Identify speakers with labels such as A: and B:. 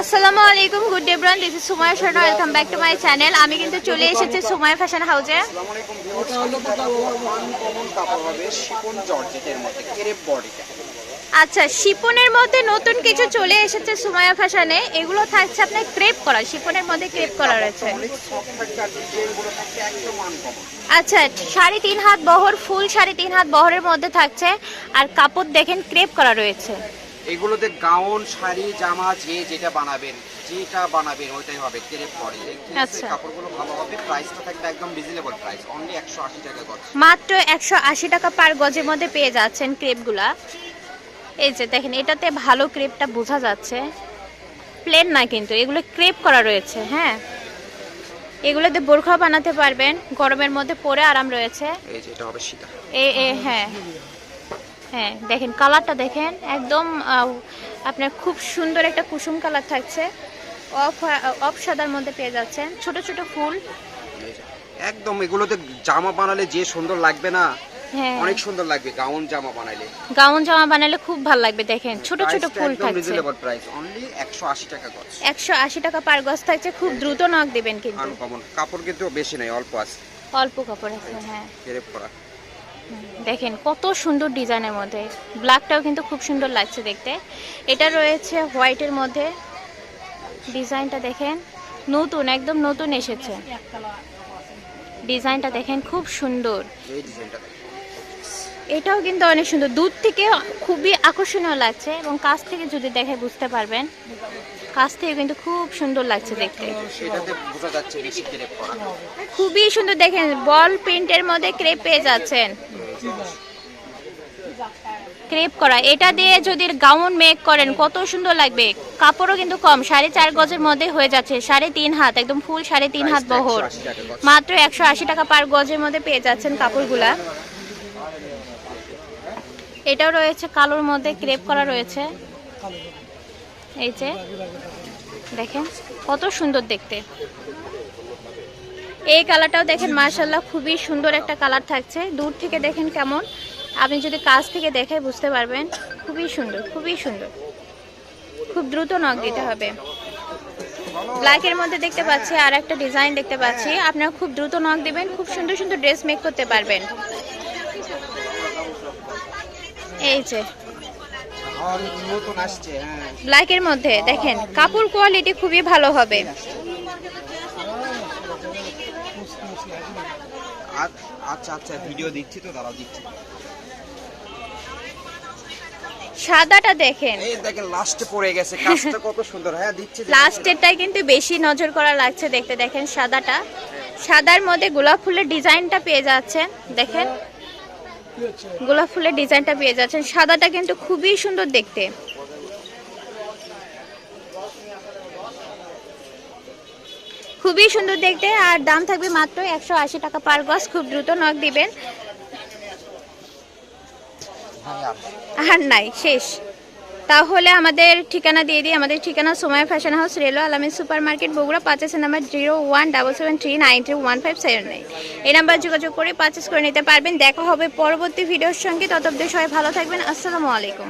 A: আসসালামু আলাইকুম good day bran this is Sumaya Sharma welcome back to my channel আমি কিন্তু চলে এসেছি সুমায়া ফ্যাশন হাউসে
B: আসসালামু আলাইকুম ভিউয়ার্স আনকমন কাপড় হবে শিপন জর্জেটের মধ্যে ক্রেপ বডিটা
A: আচ্ছা শিপনের মধ্যে নতুন কিছু চলে এসেছে সুমায়া ফ্যাশনে এগুলো থাকছে আপনার ক্রেপ করা শিপনের মধ্যে ক্রেপ করা রয়েছে। আচ্ছা সাড়ে তিন হাত বহর ফুল সাড়ে তিন হাত বহরের মধ্যে থাকছে। আর কাপড় দেখেন ক্রেপ করা রয়েছে।
B: এগুলোতে গাউন শাড়ি জামা যে যেটা বানাবেন যেটা বানাবেন ওইটাই হবে ক্রেপ বডি
A: আচ্ছা।
B: কাপড়গুলো ভালো হবে প্রাইসটা থাকবে একদম রিজনেবল প্রাইস অনলি একশো আশি টাকা গজ।
A: মাত্র একশো আশি টাকা পার গজের মধ্যে পেয়ে যাচ্ছেন ক্রেপগুলা। এই যে দেখেন এটাতে ভালো ক্রেপটা বোঝা যাচ্ছে। প্লেন না কিন্তু এগুলো ক্রেপ করা রয়েছে হ্যাঁ। এগুলোতে বোরখা বানাতে পারবেন গরমের মধ্যে পরে আরাম রয়েছে।
B: এই যে এটা হবে সীতা।
A: এ এ হ্যাঁ। হ্যাঁ দেখেন কালারটা দেখেন একদম আপনার খুব সুন্দর একটা কুসুম কালার থাকছে। অফ অফ সাদার মধ্যে পেয়ে যাচ্ছেন। ছোট ছোট ফুল।
B: একদম এগুলোতে জামা বানালে যে সুন্দর লাগবে না
A: হ্যাঁ।
B: অনেক সুন্দর লাগবে গাউন জামা বানাইলে
A: গাউন জামা বানালে খুব ভালো লাগবে দেখেন ছোট ছোট ফুল থাকছে।
B: রিজনেবল প্রাইস অনলি একশো আশি টাকা গজ।
A: একশো আশি টাকা পার গজ থাকছে খুব দ্রুত নখ দেবেন কিন্তু।
B: আনকমন কাপড় কিন্তু বেশি নাই অল্প আছে।
A: অল্প কাপড় আছে হ্যাঁ।
B: ক্রেপ করা।
A: দেখেন কত সুন্দর ডিজাইনের মধ্যে। ব্ল্যাকটাও কিন্তু খুব সুন্দর লাগছে দেখতে। এটা রয়েছে হোয়াইটের মধ্যে। ডিজাইনটা দেখেন নতুন একদম নতুন এসেছে। ডিজাইনটা দেখেন খুব সুন্দর। এটাও কিন্তু অনেক সুন্দর। দূর থেকে খুবই আকর্ষণীয় লাগছে এবং কাছ থেকে যদি দেখে বুঝতে পারবেন কাছ থেকে কিন্তু খুব সুন্দর লাগছে দেখতে। খুবই সুন্দর দেখেন বল প্রিন্টের মধ্যে ক্রেপ পেয়ে যাচ্ছেন। ক্রেপ করা। এটা দিয়ে যদি গাউন মেক করেন কত সুন্দর লাগবে। কাপড়ও কিন্তু কম সাড়ে চার গজের মধ্যে হয়ে যাচ্ছে সাড়ে তিন হাত একদম ফুল সাড়ে তিন হাত বহর।
B: 180 টাকা গজ।
A: মাত্র একশো আশি টাকা পার গজের মধ্যে পেয়ে যাচ্ছেন কাপড়গুলা। এটাও রয়েছে কালোর মধ্যে ক্রেপ করা রয়েছে। এই যে দেখেন কত সুন্দর দেখতে। এই কালারটাও দেখেন মার্শাল্লাহ খুবই সুন্দর একটা কালার থাকছে। দূর থেকে দেখেন কেমন। আপনি যদি কাছ থেকে দেখে বুঝতে পারবেন খুবই সুন্দর খুবই সুন্দর। খুব দ্রুত নখ দিতে হবে। ব্ল্যাকের মধ্যে দেখতে পাচ্ছি আর একটা ডিজাইন দেখতে পাচ্ছি। আপনারা খুব দ্রুত নখ দিবেন খুব সুন্দর সুন্দর ড্রেস মেক করতে পারবেন। এই যে। ব্ল্যাকের মধ্যে দেখেন কাপড় কোয়ালিটি খুবই ভালো হবে।
B: আচ্ছা আচ্ছা ভিডিও দিচ্ছি তো দাঁড়াও দিচ্ছি।
A: সাদাটা দেখেন।
B: এই দেখেন লাস্টে পড়ে গেছে কাজটা কত সুন্দর। হ্যাঁ দিচ্ছি।
A: লাস্টেরটাই কিন্তু বেশি নজর করা লাগছে দেখতে দেখেন সাদাটা। সাদার মধ্যে গোলাপ ফুলের ডিজাইনটা পেয়ে যাচ্ছেন দেখেন। গোলাপ ফুলের ডিজাইনটা পেয়ে যাচ্ছেন। সাদাটা কিন্তু খুবই সুন্দর দেখতে। খুবই সুন্দর দেখতে, আর দাম থাকবে মাত্র একশো আশি টাকা পার গজ, খুব দ্রুত নখ দিবেন। আর নাই, শেষ। তাহলে আমাদের ঠিকানা দিয়ে দিই, আমাদের ঠিকানা সময় ফ্যাশন হাউস রেলো Alamin super market Bogura পাঁচেসে number zero one double seven three nine three one five seven nine এই নাম্বার যোগাযোগ করে পারচেস করে নিতে পারবেন। দেখা হবে পরবর্তী ভিডিওর সঙ্গে। ততব্দি সবাই ভালো থাকবেন। আসসালামু আলাইকুম।